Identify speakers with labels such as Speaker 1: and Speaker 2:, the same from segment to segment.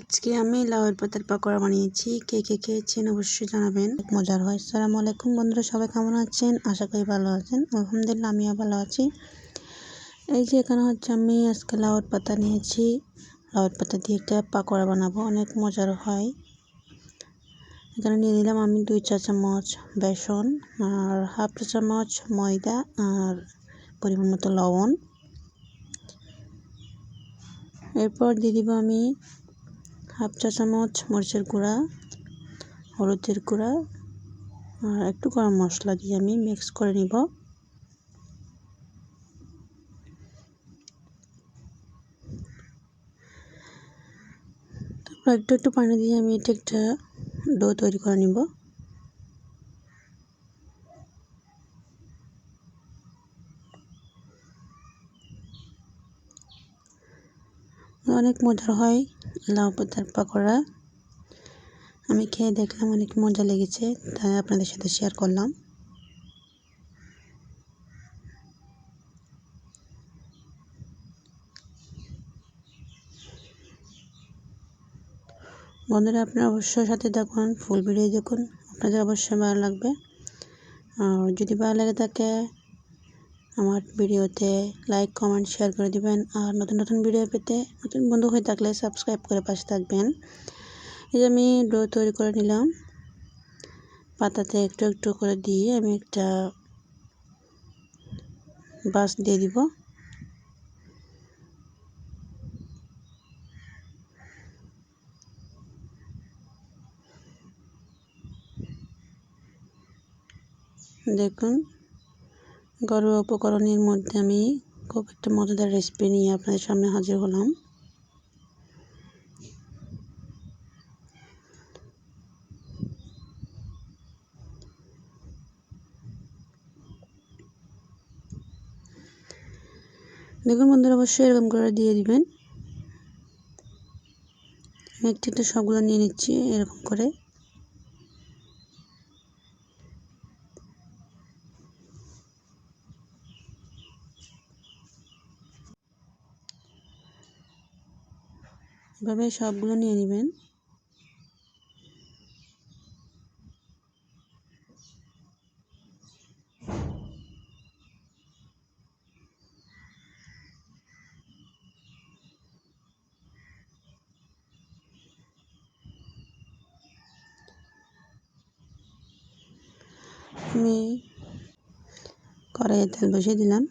Speaker 1: আজকে আমি লাউয়ের পাতার পাকোড়া বানিয়েছি। কে কে খেয়েছেন অবশ্যই জানাবেন। মজার হয়। সালাম আলাইকুম বন্ধুরা, সবাই কেমন আছেন? আশা করি ভালো আছেন। আলহামদুলিল্লাহ, আমিও ভালো আছি। এই যে এখানে হচ্ছে আমি আজকে লাউয়ের পাতা নিয়েছি। লাউয়ের পাতা দিয়ে একটা পাকোড়া বানাবো। অনেক মজার হয়। এখানে নিয়ে নিলাম আমি দুই চা চামচ বেসন আর হাফ চা চামচ ময়দা আর পরিমাণ মতো লবণ। এরপর দিয়ে দিব আমি হাফ চা চামচ মরিচের গুঁড়া, হলুদের গুঁড়া, আর একটু গরম মশলা দিয়ে আমি মিক্স করে নিব। তারপর একটু একটু পানি দিয়ে আমি এটা একটা ডো তৈরি করে নিব। অনেক মজার হয় লাউ পাতার পাকোড়া। আমি খেয়ে দেখলাম অনেক মজা লেগেছে, তাই আপনাদের সাথে শেয়ার করলাম। বন্ধুরা, আপনারা অবশ্যই সাথে দেখুন ফুল ভিডিও দেখুন, আপনাদের অবশ্যই ভালো লাগবে। আর যদি ভালো লাগে থাকে আমার ভিডিওতে লাইক কমেন্ট শেয়ার করে দিবেন। আর নতুন নতুন ভিডিও পেতে নতুন বন্ধু হয়ে থাকলে সাবস্ক্রাইব করে পাশে থাকবেন। এই যে আমি ডো তৈরি করে নিলাম। পাতাতে একটু একটু করে দিয়ে আমি একটা বাস দিয়ে দিব। দেখুন। ঘরোয়া উপকরণের মধ্যে আমি খুব একটা মজাদার রেসিপি নিয়ে আপনাদের সামনে হাজির হলাম। দেখুন বন্ধুরা, অবশ্যই এরকম করে দিয়ে দিবেন। আমি একটু একটু সবগুলো নিয়ে নিচ্ছি, এরকম করে। এভাবে সবগুলো নিয়ে নেবেন। আমি কড়াইয়ে তেল বসিয়ে দিলাম।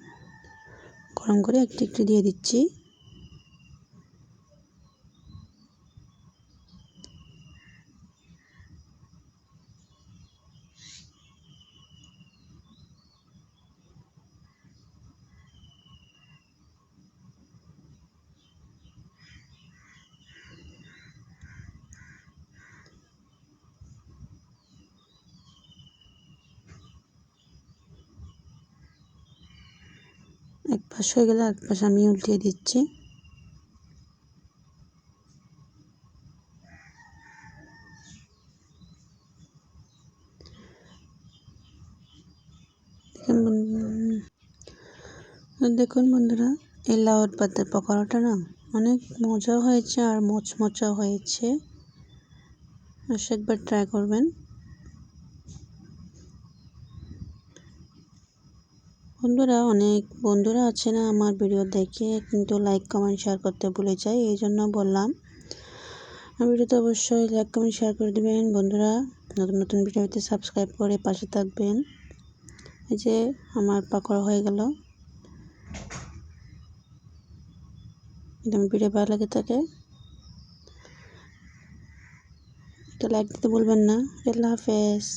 Speaker 1: গরম করে একটু একটু দিয়ে দিচ্ছি। এক পাশ হয়ে গেলে এক পাশ আমি উল্টিয়ে দিচ্ছি। দেখুন বন্ধুরা এই লাউর পাতার পকোড়াটা না অনেক মজা হয়েছে আর মচমচা হয়েছে। একবার ট্রাই করবেন। বন্ধুরা, অনেক বন্ধুরা আছে না আমার ভিডিও দেখে, কিন্তু লাইক কমেন্ট শেয়ার করতে ভুলে যায়, এই জন্য বললাম। ভিডিওতে অবশ্যই লাইক কমেন্ট শেয়ার করে দেবেন। বন্ধুরা, নতুন নতুন ভিডিওতে সাবস্ক্রাইব করে পাশে থাকবেন। এই যে আমার পাকড়া হয়ে গেল। একদম ভিডিও ভালো লাগে থাকে, একটা লাইক দিতে বলবেন না। আল্লাহ হাফেজ।